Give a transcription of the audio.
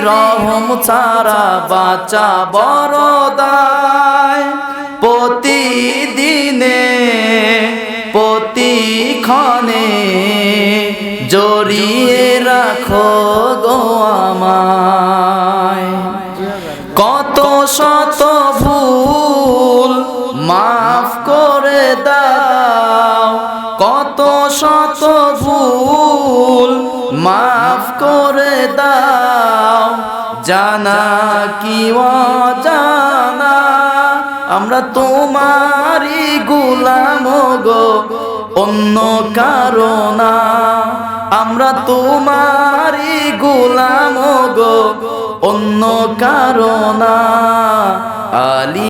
রহম ছাড়া বাঁচা বড়দায় প্রতিদিনে, প্রতিক্ষণে জড়িয়ে রাখো গো আমায়। কত শত ভুল মাফ করে দাও। কত শত ভুল মাফ করে দাও। জানা কি জানা আমরা তোমারই গুলাম গো, অন্য কারণা। আমরা তোমারই গুলাম গো, অন্য কারণা। আলী